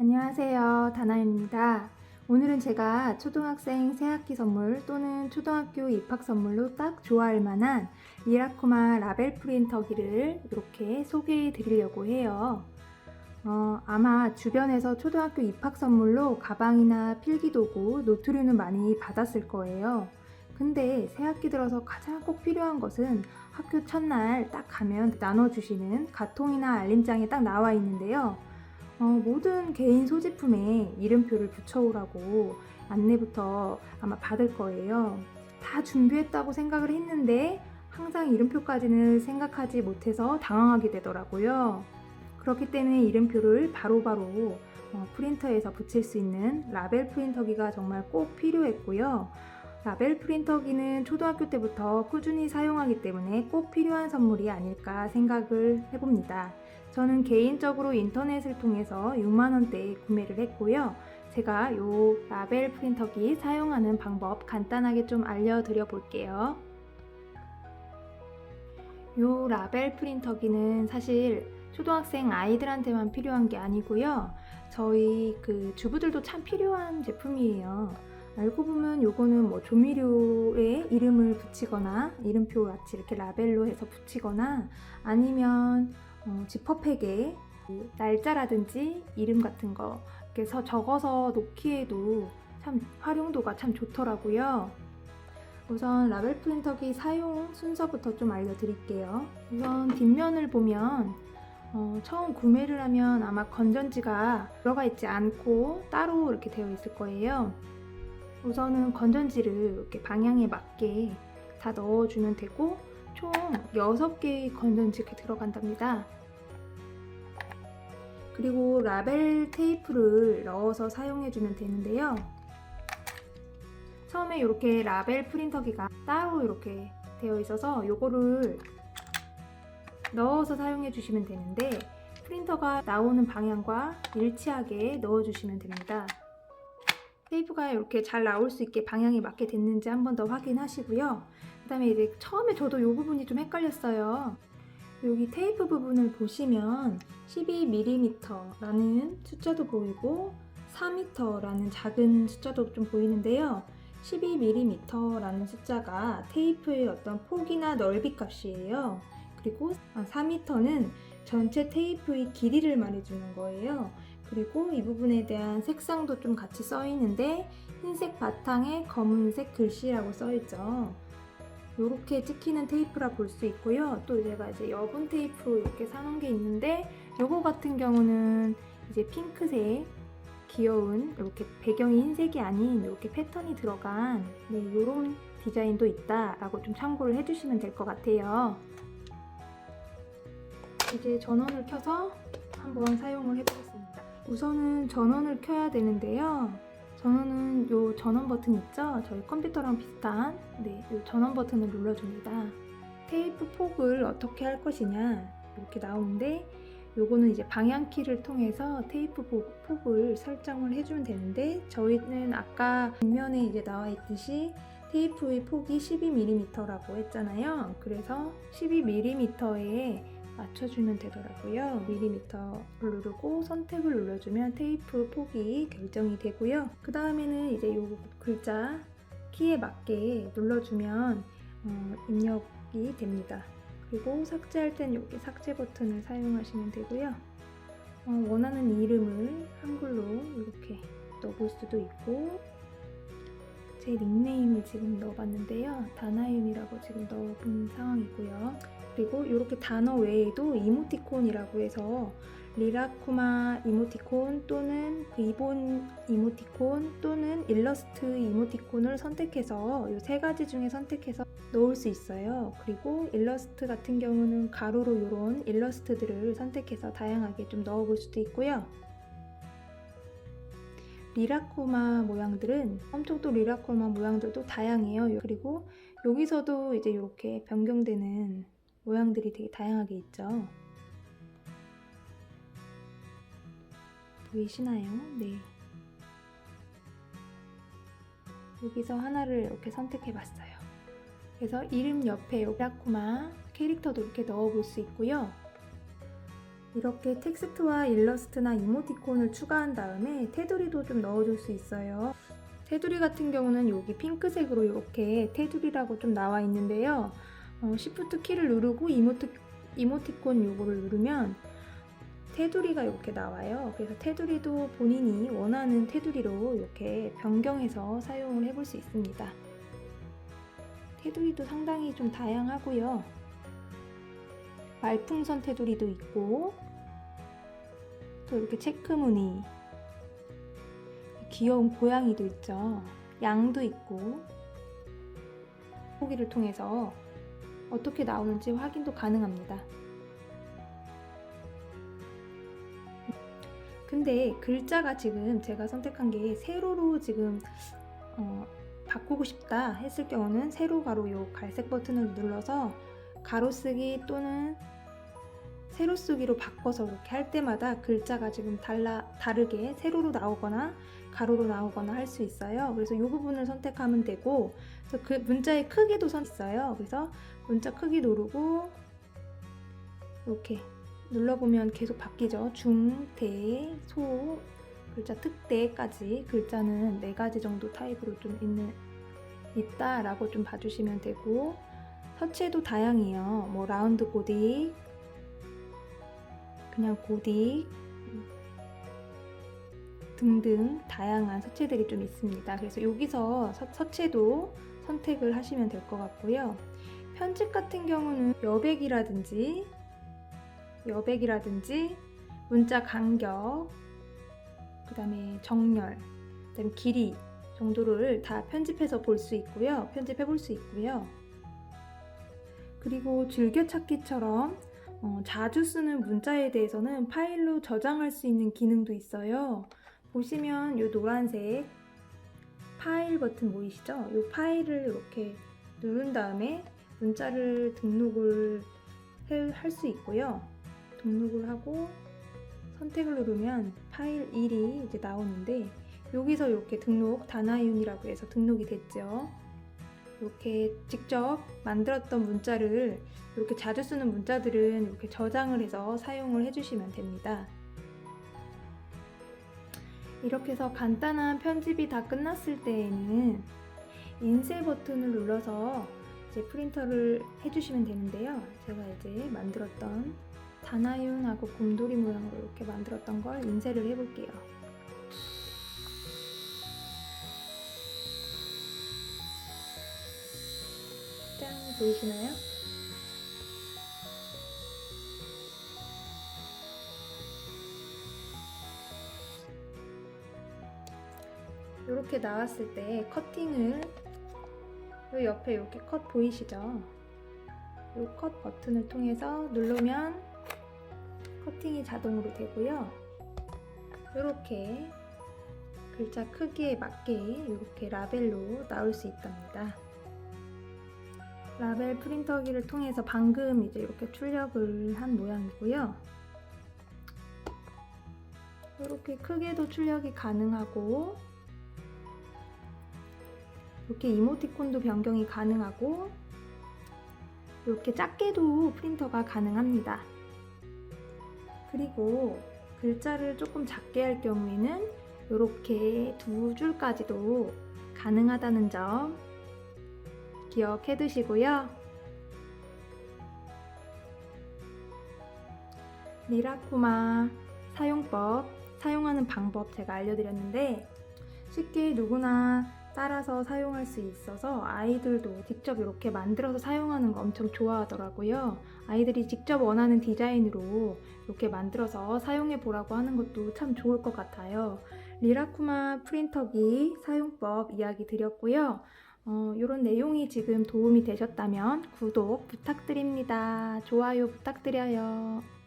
안녕하세요. 다나입니다. 오늘은 제가 초등학생 새학기 선물 또는 초등학교 입학 선물로 딱 좋아할 만한 리라코마 라벨 프린터기를 이렇게 소개해 드리려고 해요. 어, 아마 주변에서 초등학교 입학 선물로 가방이나 필기도구, 노트류는 많이 받았을 거예요. 근데 새학기 들어서 가장 꼭 필요한 것은 학교 첫날 딱 가면 나눠주시는 가통이나 알림장에 딱 나와 있는데요. 어, 모든 개인 소지품에 이름표를 붙여오라고 안내부터 아마 받을 거예요. 다 준비했다고 생각을 했는데 항상 이름표까지는 생각하지 못해서 당황하게 되더라고요. 그렇기 때문에 이름표를 바로바로 어, 프린터에서 붙일 수 있는 라벨 프린터기가 정말 꼭 필요했고요. 라벨 프린터기는 초등학교 때부터 꾸준히 사용하기 때문에 꼭 필요한 선물이 아닐까 생각을 해봅니다. 저는 개인적으로 인터넷을 통해서 6만원대에 구매를 했고요. 제가 이 라벨 프린터기 사용하는 방법 간단하게 좀 알려드려 볼게요. 이 라벨 프린터기는 사실 초등학생 아이들한테만 필요한 게 아니고요. 저희 그 주부들도 참 필요한 제품이에요. 알고 보면 요거는 뭐 조미료에 이름을 붙이거나 이름표 같이 이렇게 라벨로 해서 붙이거나 아니면 어, 지퍼팩에 그 날짜라든지 이름 같은 거 이렇게 서 적어서 놓기에도 참 활용도가 참 좋더라고요. 우선 라벨 프린터기 사용 순서부터 좀 알려드릴게요. 우선 뒷면을 보면 어, 처음 구매를 하면 아마 건전지가 들어가 있지 않고 따로 이렇게 되어 있을 거예요. 우선은 건전지를 이렇게 방향에 맞게 다 넣어주면 되고 총 6개의 건전지가 들어간답니다. 그리고 라벨 테이프를 넣어서 사용해주면 되는데요. 처음에 이렇게 라벨 프린터기가 따로 이렇게 되어 있어서 이거를 넣어서 사용해 주시면 되는데 프린터가 나오는 방향과 일치하게 넣어 주시면 됩니다. 테이프가 이렇게 잘 나올 수 있게 방향이 맞게 됐는지 한 번 더 확인하시고요. 그 다음에 이제 처음에 저도 이 부분이 좀 헷갈렸어요. 여기 테이프 부분을 보시면 12mm라는 숫자도 보이고 4m라는 작은 숫자도 좀 보이는데요. 12mm라는 숫자가 테이프의 어떤 폭이나 넓이 값이에요. 그리고 4m는 전체 테이프의 길이를 말해주는 거예요. 그리고 이 부분에 대한 색상도 좀 같이 써 있는데 흰색 바탕에 검은색 글씨라고 써 있죠. 이렇게 찍히는 테이프라 볼 수 있고요. 또 제가 이제 여분 테이프 이렇게 사놓은 게 있는데 요거 같은 경우는 이제 핑크색 귀여운 이렇게 배경이 흰색이 아닌 이렇게 패턴이 들어간 네, 이런 디자인도 있다라고 좀 참고를 해주시면 될 것 같아요. 이제 전원을 켜서 한번 사용을 해보겠습니다. 우선은 전원을 켜야 되는데요. 전원은 이 전원 버튼 있죠? 저희 컴퓨터랑 비슷한 네, 이 전원 버튼을 눌러줍니다. 테이프 폭을 어떻게 할 것이냐 이렇게 나오는데 요거는 이제 방향키를 통해서 테이프 폭- 폭을 설정을 해주면 되는데 저희는 아까 뒷면에 이제 나와 있듯이 테이프의 폭이 12mm라고 했잖아요. 그래서 12mm에 맞춰주면 되더라고요. 밀리미터를 누르고 선택을 눌러주면 테이프 폭이 결정이 되고요. 그 다음에는 이제 요 글자 키에 맞게 눌러주면 어, 입력이 됩니다. 그리고 삭제할 땐 여기 삭제 버튼을 사용하시면 되고요. 어, 원하는 이름을 한글로 이렇게 넣어볼 수도 있고 제 닉네임을 지금 넣어봤는데요. 다나윤이라고 지금 넣어본 상황이고요. 그리고 이렇게 단어 외에도 이모티콘이라고 해서 리라코마 이모티콘 또는 기본 이모티콘 또는 일러스트 이모티콘을 선택해서 이 세 가지 중에 선택해서 넣을 수 있어요. 그리고 일러스트 같은 경우는 가로로 이런 일러스트들을 선택해서 다양하게 좀 넣어볼 수도 있고요. 리라코마 모양들은 엄청 또 리라코마 모양들도 다양해요. 그리고 여기서도 이제 이렇게 변경되는 모양들이 되게 다양하게 있죠. 보이시나요? 네. 여기서 하나를 이렇게 선택해 봤어요. 그래서 이름 옆에 요라쿠마 캐릭터도 이렇게 넣어 볼 수 있고요. 이렇게 텍스트와 일러스트나 이모티콘을 추가한 다음에 테두리도 좀 넣어줄 수 있어요. 테두리 같은 경우는 여기 핑크색으로 이렇게 테두리라고 좀 나와 있는데요. 어, Shift 키를 누르고 이모티, 이모티콘 요거를 누르면 테두리가 이렇게 나와요. 그래서 테두리도 본인이 원하는 테두리로 이렇게 변경해서 사용을 해볼 수 있습니다. 테두리도 상당히 좀 다양하고요. 말풍선 테두리도 있고 또 이렇게 체크무늬 귀여운 고양이도 있죠. 양도 있고 보기를 통해서 어떻게 나오는지 확인도 가능합니다. 근데 글자가 지금 제가 선택한 게 세로로 지금 어, 바꾸고 싶다 했을 경우는 세로 가로 요 갈색 버튼을 눌러서 가로 쓰기 또는 세로 쓰기로 바꿔서 이렇게 할 때마다 글자가 지금 달라 다르게 세로로 나오거나 가로로 나오거나 할 수 있어요. 그래서 이 부분을 선택하면 되고 그 문자의 크기도 선 있어요. 그래서 문자 크기 누르고 이렇게 눌러보면 계속 바뀌죠. 중, 대, 소, 글자 특대까지 글자는 네 가지 정도 타입으로 좀 있는 있다라고 좀 봐주시면 되고 서체도 다양해요. 뭐 라운드 고딕, 그냥 고딕 등등 다양한 서체들이 좀 있습니다. 그래서 여기서 서, 서 체도 선택을 하시면 될 것 같고요. 편집 같은 경우는 여백이라든지 여백이라든지 문자 간격 그 다음에 정렬 그 다음에 길이 정도를 다 편집해서 볼 수 있고요. 편집해 볼 수 있고요. 그리고 즐겨찾기처럼 어, 자주 쓰는 문자에 대해서는 파일로 저장할 수 있는 기능도 있어요. 보시면 이 노란색 파일 버튼 보이시죠? 이 파일을 이렇게 누른 다음에 문자를 등록을 할 수 있고요. 등록을 하고 선택을 누르면 파일 1이 이제 나오는데 여기서 이렇게 등록 다나윤이라고 해서 등록이 됐죠. 이렇게 직접 만들었던 문자를 이렇게 자주 쓰는 문자들은 이렇게 저장을 해서 사용을 해주시면 됩니다. 이렇게 해서 간단한 편집이 다 끝났을 때에는 인쇄 버튼을 눌러서 이제 프린터를 해주시면 되는데요. 제가 이제 만들었던 다나윤하고 곰돌이 모양으로 이렇게 만들었던 걸 인쇄를 해볼게요. 짠 보이시나요? 이렇게 나왔을 때 커팅을 이 옆에 이렇게 컷 보이시죠? 이컷 버튼을 통해서 누르면 커팅이 자동으로 되고요. 이렇게 글자 크기에 맞게 이렇게 라벨로 나올 수 있답니다. 라벨 프린터기를 통해서 방금 이제 이렇게 출력을 한 모양이고요. 이렇게 크게도 출력이 가능하고 이렇게 이모티콘도 변경이 가능하고 이렇게 작게도 프린터가 가능합니다. 그리고 글자를 조금 작게 할 경우에는 이렇게 두 줄까지도 가능하다는 점 기억해 두시고요. 미라코마 사용법, 사용하는 방법 제가 알려드렸는데 쉽게 누구나 따라서 사용할 수 있어서 아이들도 직접 이렇게 만들어서 사용하는 거 엄청 좋아하더라고요. 아이들이 직접 원하는 디자인으로 이렇게 만들어서 사용해 보라고 하는 것도 참 좋을 것 같아요. 리라쿠마 프린터기 사용법 이야기 드렸고요. 어, 이런 내용이 지금 도움이 되셨다면 구독 부탁드립니다. 좋아요 부탁드려요.